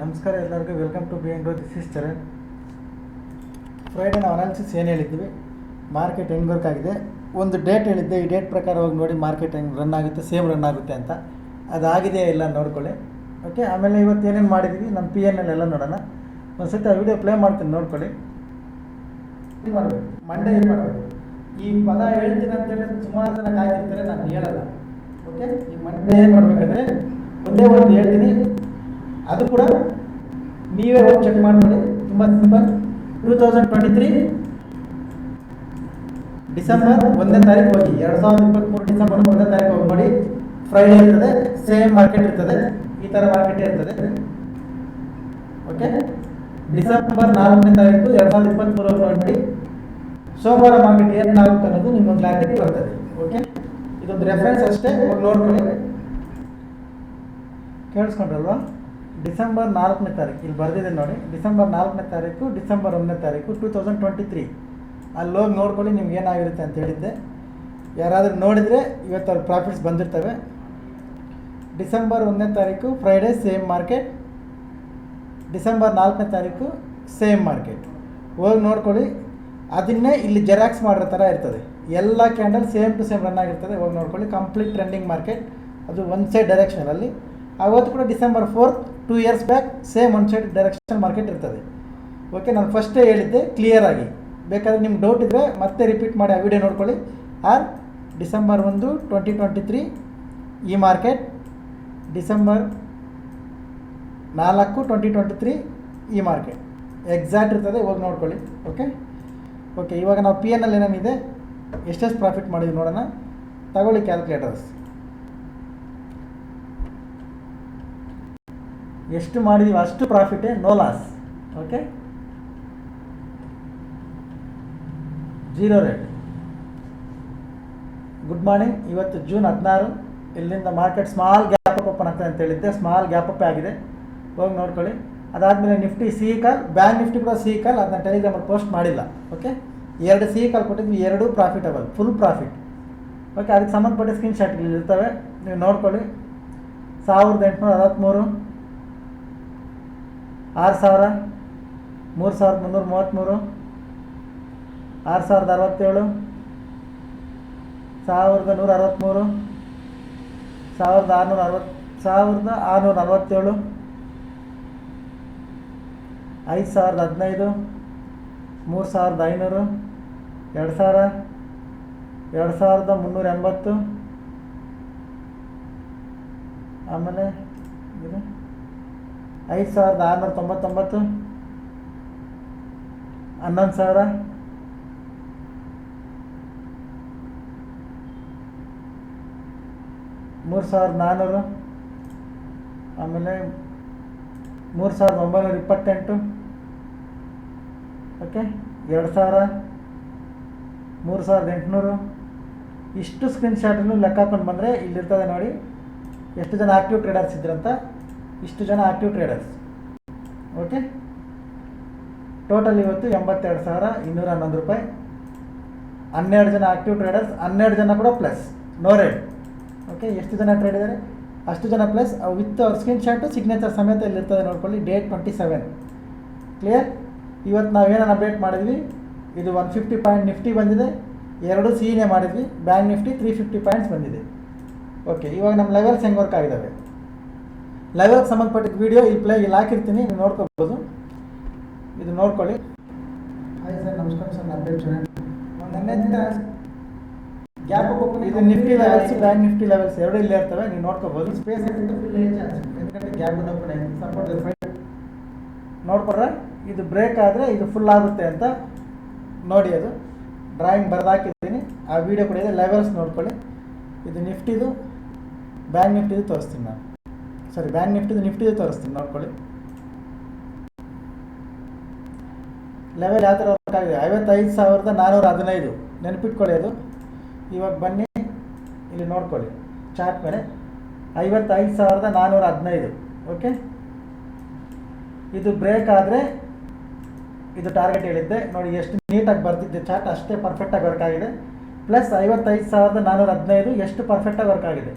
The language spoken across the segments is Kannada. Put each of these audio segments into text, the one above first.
ನಮಸ್ಕಾರ ಎಲ್ಲರಿಗೂ welcome to B and this is Charan Friday ನಾವು ಅನಾಲಿಸಿಸ್ ಏನು ಹೇಳಿದ್ವಿ? ಮಾರ್ಕೆಟ್ ಹೆಂಗೆ ವರ್ಕ್ ಆಗಿದೆ? ಒಂದು ಡೇಟ್ ಹೇಳಿದ್ದೆ, ಈ ಡೇಟ್ ಪ್ರಕಾರ ಹೋಗಿ ನೋಡಿ ಮಾರ್ಕೆಟ್ ಹೆಂಗೆ ರನ್ ಆಗುತ್ತೆ ಸೇಮ್ ರನ್ ಆಗುತ್ತೆ ಅಂತ. ಅದಾಗಿದೆಯಾ ಇಲ್ಲ ನೋಡ್ಕೊಳ್ಳಿ. ಓಕೆ ಆಮೇಲೆ ಇವತ್ತು ಏನೇನು ಮಾಡಿದ್ದೀವಿ ನಮ್ಮ ಪಿ ಎನ್ ಎಲ್ ಎಲ್ಲ ನೋಡೋಣ. ಒಂದು ಸತಿ ಆ ವಿಡಿಯೋ ಪ್ಲೇ ಮಾಡ್ತೀನಿ, ನೋಡ್ಕೊಳ್ಳಿ. ಇದು ಮಾಡಬೇಕು. ಮಂಡೇ ಏನು ಮಾಡಬೇಕು. ಈ ಪದ ಹೇಳ್ತೀನಿ ಅಂತೇಳಿ ಸುಮಾರು ಜನ ಕಾಯ್ತಿರ್ತಾರೆ, ನಾನು ಹೇಳಲ್ಲ. ಓಕೆ ಈ ಮಂಡೇ ಏನು ಮಾಡಬೇಕಂದ್ರೆ, ಒಂದೇ ಒಂದು ಹೇಳ್ತೀನಿ. ಅದು ಕೂಡ ನೀವೇ ಹೋಗಿ ಚೆಕ್ ಮಾಡ್ಕೊಳ್ಳಿ. ತುಂಬ simple two thousand twenty three December ಒಂದನೇ ತಾರೀಕು ಹೋಗಿ. ಎರಡು ಸಾವಿರದ ಇಪ್ಪತ್ತ್ಮೂರು ಡಿಸೆಂಬರ್ ಒಂದನೇ ತಾರೀಕು ಹೋಗಿ ನೋಡಿ. ಫ್ರೈಡೇ ಇರ್ತದೆ ಸೇಮ್ ಮಾರ್ಕೆಟ್ ಇರ್ತದೆ. ಈ ಥರ ಮಾರ್ಕೆಟ್ ಇರ್ತದೆ. ಓಕೆ ಡಿಸೆಂಬರ್ ನಾಲ್ಕನೇ ತಾರೀಕು ಎರಡು ಸಾವಿರದ ಇಪ್ಪತ್ತ್ಮೂರು ನೋಡಿ. ಸೋಮವಾರ ಮಾರ್ಕೆಟ್ ಏನಾಗುತ್ತೆ ಅನ್ನೋದು ನಿಮ್ಮ ಕ್ಲಾರಿಟಿ ಬರ್ತದೆ. ಓಕೆ ಇದೊಂದು ರೆಫರೆನ್ಸ್ ಅಷ್ಟೇ. ನೋಡ್ಕೊಳ್ಳಿ. ಕೇಳಿಸ್ಕೊಂಡ್ರಲ್ವಾ? ಡಿಸೆಂಬರ್ ನಾಲ್ಕನೇ ತಾರೀಕು, ಇಲ್ಲಿ ಬರೆದಿದೆ ನೋಡಿ. ಡಿಸೆಂಬರ್ ನಾಲ್ಕನೇ ತಾರೀಕು, ಡಿಸೆಂಬರ್ ಒಂದನೇ ತಾರೀಕು ಟೂ ತೌಸಂಡ್ ಟ್ವೆಂಟಿ ತ್ರೀ ಅಲ್ಲಿ ಹೋಗಿ ನೋಡ್ಕೊಳ್ಳಿ ನಿಮ್ಗೆ ಏನಾಗಿರುತ್ತೆ ಅಂತ ಹೇಳಿದ್ದೆ. ಯಾರಾದರೂ ನೋಡಿದರೆ ಇವತ್ತು ಅವ್ರ ಪ್ರಾಫಿಟ್ಸ್ ಬಂದಿರ್ತವೆ. ಡಿಸೆಂಬರ್ ಒಂದನೇ ತಾರೀಕು ಫ್ರೈಡೇ ಸೇಮ್ ಮಾರ್ಕೆಟ್ ಡಿಸೆಂಬರ್ ನಾಲ್ಕನೇ ತಾರೀಕು ಸೇಮ್ ಮಾರ್ಕೆಟ್ ಹೋಗಿ ನೋಡ್ಕೊಳ್ಳಿ. ಅದನ್ನೇ ಇಲ್ಲಿ ಜೆರಾಕ್ಸ್ ಮಾಡಿರೋ ಥರ ಇರ್ತದೆ. ಎಲ್ಲ candle same to same run ಆಗಿರ್ತದೆ. ಹೋಗಿ ನೋಡ್ಕೊಳ್ಳಿ. ಕಂಪ್ಲೀಟ್ ಟ್ರೆಂಡಿಂಗ್ ಮಾರ್ಕೆಟ್ ಅದು ಒಂದು ಸೈಡ್ ಡೈರೆಕ್ಷನಲ್ಲಿ ಅವತ್ತು ಕೂಡ December fourth two years back same one side direction market ಇರ್ತದೆ. ಓಕೆ ನಾನು ಫಸ್ಟೇ ಹೇಳಿದ್ದೆ ಕ್ಲಿಯರ್ ಆಗಿ. ಬೇಕಾದರೆ ನಿಮ್ಗೆ ಡೌಟ್ ಇದ್ದರೆ ಮತ್ತೆ ರಿಪೀಟ್ ಮಾಡಿ ಆ ವಿಡಿಯೋ ನೋಡ್ಕೊಳ್ಳಿ. ಆರ್ ಡಿಸೆಂಬರ್ ಒಂದು ಟ್ವೆಂಟಿ ಟ್ವೆಂಟಿ ತ್ರೀ ಈ ಮಾರ್ಕೆಟ್ ಡಿಸೆಂಬರ್ ನಾಲ್ಕು ಟ್ವೆಂಟಿ ಟ್ವೆಂಟಿ ತ್ರೀ ಈ ಮಾರ್ಕೆಟ್ ಎಕ್ಸಾಕ್ಟ್ ಇರ್ತದೆ, ಹೋಗಿ ನೋಡ್ಕೊಳ್ಳಿ. ಓಕೆ ಓಕೆ ಇವಾಗ ನಾವು ಪಿ ಎನ್ ಎಲ್ ಏನೇನಿದೆ, ಎಷ್ಟೆಷ್ಟು ಪ್ರಾಫಿಟ್ ಮಾಡಿದ್ವಿ ನೋಡೋಣ. ತಗೊಳ್ಳಿ ಕ್ಯಾಲ್ಕುಲೇಟರ್ಸ್ ಎಷ್ಟು ಮಾಡಿದೀವಿ ಅಷ್ಟು ಪ್ರಾಫಿಟೇ no loss okay zero rate good morning ಇವತ್ತು ಜೂನ್ ಹದಿನಾರು. ಇಲ್ಲಿಂದ market small gap up open ಆಗ್ತದೆ ಅಂತ ಹೇಳಿದ್ದೆ. ಸ್ಮಾಲ್ ಗ್ಯಾಪ್ ಅಪ್ ಆಗಿದೆ. ಹೋಗಿ ನೋಡ್ಕೊಳ್ಳಿ. ಅದಾದಮೇಲೆ Nifty C call bank Nifty ಕೂಡ ಸಿ ಕಾಲ್ ಅದನ್ನ ಟೆಲಿಗ್ರಾಮಲ್ಲಿ ಪೋಸ್ಟ್ ಮಾಡಿಲ್ಲ. ಓಕೆ ಎರಡು ಸಿ ಕಾಲ್ ಕೊಟ್ಟಿದ್ವಿ ಎರಡೂ ಪ್ರಾಫಿಟಬಲ್ ಫುಲ್ ಪ್ರಾಫಿಟ್ ಓಕೆ ಅದಕ್ಕೆ ಸಂಬಂಧಪಟ್ಟ ಸ್ಕ್ರೀನ್ ಶಾಟ್ಗಳು ಇರ್ತವೆ. ನೀವು ನೋಡ್ಕೊಳ್ಳಿ. ಸಾವಿರದ ಎಂಟುನೂರ ಅರವತ್ತ್ಮೂರು ಆರು ಸಾವಿರ, ಮೂರು ಸಾವಿರದ ಮುನ್ನೂರ ಮೂವತ್ತ್ಮೂರು ಆರು ಸಾವಿರದ ಅರವತ್ತೇಳು, ಸಾವಿರದ ನೂರ ಅರವತ್ತ್ಮೂರು ಸಾವಿರದ ಆರುನೂರ ಅರವತ್ತು ಸಾವಿರದ ಆರುನೂರ ಅರವತ್ತೇಳು, ಐದು ಸಾವಿರದ ಹದಿನೈದು, ಮೂರು ಸಾವಿರದ ಐನೂರು, ಎರಡು ಸಾವಿರ, ಎರಡು ಸಾವಿರದ ಮುನ್ನೂರ ಎಂಬತ್ತು, ಆಮೇಲೆ ಐದು ಸಾವಿರದ ಆರುನೂರ ತೊಂಬತ್ತೊಂಬತ್ತು. ಹನ್ನೊಂದು ಸಾವಿರ. ಮೂರು ಸಾವಿರದ ನಾನ್ನೂರು ಆಮೇಲೆ ಮೂರು ಸಾವಿರದ ಒಂಬೈನೂರ ಇಪ್ಪತ್ತೆಂಟು. ಓಕೆ, ಎರಡು ಸಾವಿರ. ಮೂರು ಸಾವಿರದ ಎಂಟುನೂರು. ಇಷ್ಟು ಸ್ಕ್ರೀನ್ಶಾಟನ್ನು ಲೆಕ್ಕ ಹಾಕೊಂಡು ಬಂದರೆ ಇಲ್ಲಿರ್ತದೆ ನೋಡಿ. ಎಷ್ಟು ಜನ ಆ್ಯಕ್ಟಿವ್ ಟ್ರೇಡರ್ಸ್ ಇದ್ರಂತ? ಇಷ್ಟು ಜನ ಆ್ಯಕ್ಟಿವ್ ಟ್ರೇಡರ್ಸ್ ಓಕೆ ಟೋಟಲ್ ಇವತ್ತು ಎಂಬತ್ತೆರಡು ಸಾವಿರ ಇನ್ನೂರ ಹನ್ನೊಂದು ರೂಪಾಯಿ. ಹನ್ನೆರಡು ಜನ ಆ್ಯಕ್ಟಿವ್ ಟ್ರೇಡರ್ಸ್ ಹನ್ನೆರಡು ಜನ ಕೂಡ ಪ್ಲಸ್ ನೋ ರೇಟ್ ಓಕೆ ಎಷ್ಟು ಜನ ಟ್ರೇಡ್ ಇದ್ದಾರೆ ಅಷ್ಟು ಜನ ಪ್ಲಸ್ ವಿತ್ ಅವ್ರ ಸ್ಕ್ರೀನ್ ಶಾಟು ಸಿಗ್ನೇಚರ್ ಸಮೇತ ಇಲ್ಲಿರ್ತದೆ ನೋಡ್ಕೊಳ್ಳಿ. ಡೇಟ್ ಟ್ವೆಂಟಿ ಸೆವೆನ್ ಕ್ಲಿಯರ್ ಇವತ್ತು ನಾವೇನೋ ಅಪ್ಡೇಟ್ ಮಾಡಿದ್ವಿ? ಇದು ಒನ್ ಫಿಫ್ಟಿ ಪಾಯಿಂಟ್ ನಿಫ್ಟಿ ಬಂದಿದೆ. ಎರಡು ಸಿನೇ ಮಾಡಿದ್ವಿ. Bank Nifty three fifty points ಬಂದಿದೆ. ಓಕೆ ಇವಾಗ ನಮ್ಮ ಲೆವೆಲ್ಸ್ ಹೆಂಗೆ ವರ್ಕ್ ಆಗಿದ್ದಾವೆ ಲೆವೆಲ್ಗೆ ಸಂಬಂಧಪಟ್ಟಿದ್ದ ವಿಡಿಯೋ ಇಲ್ಲಿ ಪ್ಲೇ ಇಲ್ಲಿ ಹಾಕಿರ್ತೀನಿ ನೀವು ನೋಡ್ಕೋಬೋದು. ಇದು ನೋಡ್ಕೊಳ್ಳಿ. ಹಾಯ್ ಸರ್ ನಮಸ್ಕಾರ ಸರ್ ನನ್ನ ಪೇರು ಚೆನ್ನಾಗಿ ಗ್ಯಾಪ್ ಇದು Nifty levels bank Nifty levels ಎರಡು ಇಲ್ಲೇ ಇರ್ತವೆ ನೀವು ನೋಡ್ಕೋಬೋದು. ಸ್ಪೇಸ್ ಎಂಟು ಗ್ಯಾಪ್ ಸಪೋರ್ಟ್ ನೋಡ್ಕೊಂಡ್ರೆ ಇದು ಬ್ರೇಕ್ ಆದರೆ ಇದು ಫುಲ್ ಆಗುತ್ತೆ ಅಂತ ನೋಡಿ ಅದು. ಡ್ರಾಯಿಂಗ್ ಬರೆದಾಕಿದ್ದೀನಿ ಆ ವಿಡಿಯೋ ಕೂಡ ಇದೆ. ಲೆವೆಲ್ಸ್ ನೋಡ್ಕೊಳ್ಳಿ. ಇದು ನಿಫ್ಟಿದು ಬ್ಯಾಂಕ್ ನಿಫ್ಟಿದು ತೋರಿಸ್ತೀನಿ ನಾನು. ಸಾರಿ ಬ್ಯಾಂಕ್ ನಿಫ್ಟಿದು ನಿಫ್ಟಿದು ತೋರಿಸ್ತೀನಿ, ನೋಡ್ಕೊಳ್ಳಿ. ಲೆವೆಲ್ ಯಾವ ಥರ ವರ್ಕ್ ಆಗಿದೆ? ಐವತ್ತೈದು ಸಾವಿರದ ನಾನ್ನೂರ ಹದಿನೈದು. ನೆನಪಿಟ್ಕೊಳ್ಳಿ ಅದು. ಇವಾಗ ಬನ್ನಿ, ಇಲ್ಲಿ ನೋಡ್ಕೊಳ್ಳಿ. ಚಾರ್ಟ್ ಮೇಲೆ. ಐವತ್ತೈದು ಸಾವಿರದ ನಾನ್ನೂರ ಹದಿನೈದು. ಓಕೆ ಇದು ಬ್ರೇಕ್ ಆದರೆ ಇದು ಟಾರ್ಗೆಟ್ ಹೇಳಿದ್ದೆ. ನೋಡಿ, ಎಷ್ಟು ನೀಟಾಗಿ ಬರ್ತಿದ್ದೆ ಚಾರ್ಟ್ ಅಷ್ಟೇ ಪರ್ಫೆಕ್ಟಾಗಿ ವರ್ಕ್ ಆಗಿದೆ. ಪ್ಲಸ್ ಐವತ್ತೈದು ಸಾವಿರದ ನಾನ್ನೂರ ಹದಿನೈದು, ಎಷ್ಟು ಪರ್ಫೆಕ್ಟಾಗಿ ವರ್ಕ್ ಆಗಿದೆ?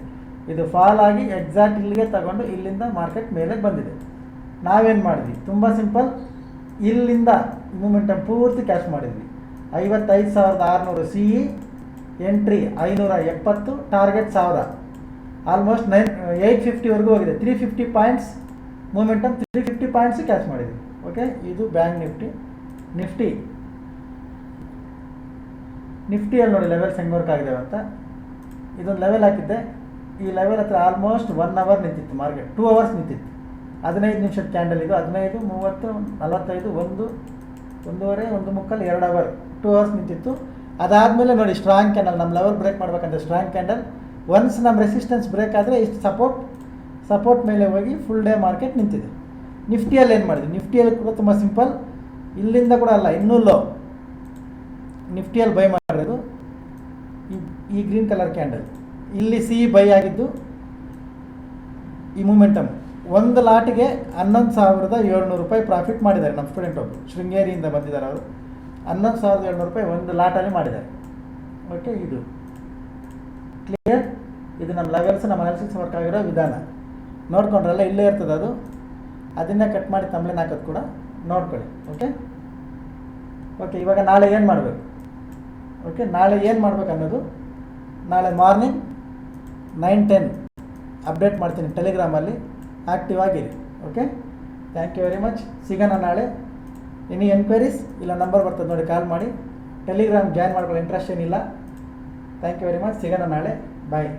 ಇದು ಫಾಲ್ ಆಗಿ ಎಕ್ಸಾಕ್ಟ್ ಇಲ್ಲಿಗೆ ತಗೊಂಡು ಇಲ್ಲಿಂದ ಮಾರ್ಕೆಟ್ ಮೇಲೆ ಬಂದಿದೆ. ನಾವೇನು ಮಾಡಿದ್ವಿ? ತುಂಬ ಸಿಂಪಲ್ ಇಲ್ಲಿಂದ ಮೂಮೆಂಟಮ್ ಪೂರ್ತಿ ಕ್ಯಾಶ್ ಮಾಡಿದ್ವಿ. ಐವತ್ತೈದು ಸಾವಿರದ ಆರುನೂರು ಸಿ ಇ ಎಂಟ್ರಿ ಐನೂರ ಎಪ್ಪತ್ತು ಟಾರ್ಗೆಟ್ ಸಾವಿರ. ಆಲ್ಮೋಸ್ಟ್ ನೈನ್ ಏಯ್ಟ್ ಫಿಫ್ಟಿವರೆಗೂ ಹೋಗಿದೆ. Three fifty points momentum three fifty points catch ಮಾಡಿದ್ವಿ. ಓಕೆ ಇದು ಬ್ಯಾಂಕ್ ನಿಫ್ಟಿ ನಿಫ್ಟಿ ನಿಫ್ಟಿಯಲ್ಲಿ ನೋಡಿ ಲೆವೆಲ್ಸ್ ಹೆಂಗೆ ವರ್ಕ್ ಆಗಿದೆ ಅಂತ. ಇದೊಂದು ಲೆವೆಲ್ ಹಾಕಿದ್ದೆ. ಈ ಲೆವೆಲ್ ಹತ್ರ ಆಲ್ಮೋಸ್ಟ್ ಒನ್ ಅವರ್ ನಿಂತಿತ್ತು ಮಾರ್ಕೆಟ್ ಟೂ ಅವರ್ಸ್ ನಿಂತಿತ್ತು. ಹದಿನೈದು ನಿಮಿಷದ ಕ್ಯಾಂಡಲ್ ಇದು. ಹದಿನೈದು, ಮೂವತ್ತು, ನಲವತ್ತೈದು, ಒಂದು, ಒಂದೂವರೆ, ಒಂದು ಮುಕ್ಕಲ್, ಎರಡು ಅವರ್ ಟೂ ಅವರ್ಸ್ ನಿಂತಿತ್ತು. ಅದಾದಮೇಲೆ ನೋಡಿ ಸ್ಟ್ರಾಂಗ್ ಕ್ಯಾಂಡಲ್ ನಮ್ಮ ಲೆವೆಲ್ ಬ್ರೇಕ್ ಮಾಡಬೇಕಂದ್ರೆ ಸ್ಟ್ರಾಂಗ್ ಕ್ಯಾಂಡಲ್ ಒನ್ಸ್ ನಮ್ಮ ರೆಸಿಸ್ಟೆನ್ಸ್ ಬ್ರೇಕ್ ಆದರೆ ಇಷ್ಟು ಸಪೋರ್ಟ್ ಸಪೋರ್ಟ್ ಮೇಲೆ ಹೋಗಿ ಫುಲ್ ಡೇ ಮಾರ್ಕೆಟ್ ನಿಂತಿದೆ. ನಿಫ್ಟಿಯಲ್ಲಿ ಏನು ಮಾಡಿದೆ? ನಿಫ್ಟಿಯಲ್ಲಿ ಕೂಡ ತುಂಬ ಸಿಂಪಲ್ ಇಲ್ಲಿಂದ ಕೂಡ ಅಲ್ಲ, ಇನ್ನೂ ಲೋ ನಿಫ್ಟಿಯಲ್ಲಿ ಬೈ ಮಾಡಿರೋದು ಈ ಗ್ರೀನ್ ಕಲರ್ ಕ್ಯಾಂಡಲ್ ಇಲ್ಲಿ ಸಿ ಬೈ ಆಗಿದ್ದು ಈ ಮೂಮೆಂಟಮ್ ಒಂದು ಲಾಟಿಗೆ ಹನ್ನೊಂದು ಸಾವಿರದ ಏಳ್ನೂರು ರೂಪಾಯಿ ಪ್ರಾಫಿಟ್ ಮಾಡಿದ್ದಾರೆ ನಮ್ಮ ಸ್ಟೂಡೆಂಟ್ ಒಬ್ಬರು ಶೃಂಗೇರಿಯಿಂದ ಬಂದಿದ್ದಾರೆ ಅವರು. ಹನ್ನೊಂದು ಸಾವಿರದ ಏಳ್ನೂರು ರೂಪಾಯಿ ಒಂದು ಲಾಟಲ್ಲಿ ಮಾಡಿದ್ದಾರೆ. ಓಕೆ ಇದು. ಕ್ಲಿಯರ್ ಇದು ನಮ್ಮ ಲೆವೆಲ್ಸ್ ನಮ್ಮ ಅನಾಲಿಸಿಸ್ ವರ್ಕ್ ಆಗಿರೋ ವಿಧಾನ. ನೋಡ್ಕೊಂಡ್ರಲ್ಲ ಇಲ್ಲೇ ಇರ್ತದೆ ಅದು. ಅದನ್ನೇ ಕಟ್ ಮಾಡಿ ತಮ್ಲೇನ್ ಹಾಕೋದು ಕೂಡ ನೋಡ್ಕೊಳ್ಳಿ. ಓಕೆ ಓಕೆ ಇವಾಗ ನಾಳೆ ಏನು ಮಾಡಬೇಕು? ಓಕೆ ನಾಳೆ ಏನು ಮಾಡ್ಬೇಕು ಅನ್ನೋದು? ನಾಳೆ ಮಾರ್ನಿಂಗ್ ನೈನ್ ಟೆನ್ ಅಪ್ಡೇಟ್ ಮಾಡ್ತೀನಿ ಟೆಲಿಗ್ರಾಮಲ್ಲಿ ಆ್ಯಕ್ಟಿವ್ ಆಗಿರಿ okay thank you very much ಸಿಗೋಣ ನಾಳೆ. ಎನಿ ಎನ್ಕ್ವೈರೀಸ್ ಇಲ್ಲ ನಂಬರ್ ಬರ್ತದೆ ನೋಡಿ ಕಾಲ್ ಮಾಡಿ. ಟೆಲಿಗ್ರಾಮ್ ಜಾಯ್ನ್ ಮಾಡ್ಕೊಳ್ಳೋ ಇಂಟ್ರೆಸ್ಟ್ ಏನಿಲ್ಲ. ಥ್ಯಾಂಕ್ ಯು ವೆರಿ ಮಚ್ ಸಿಗೋಣ ನಾಳೆ. ಬಾಯ್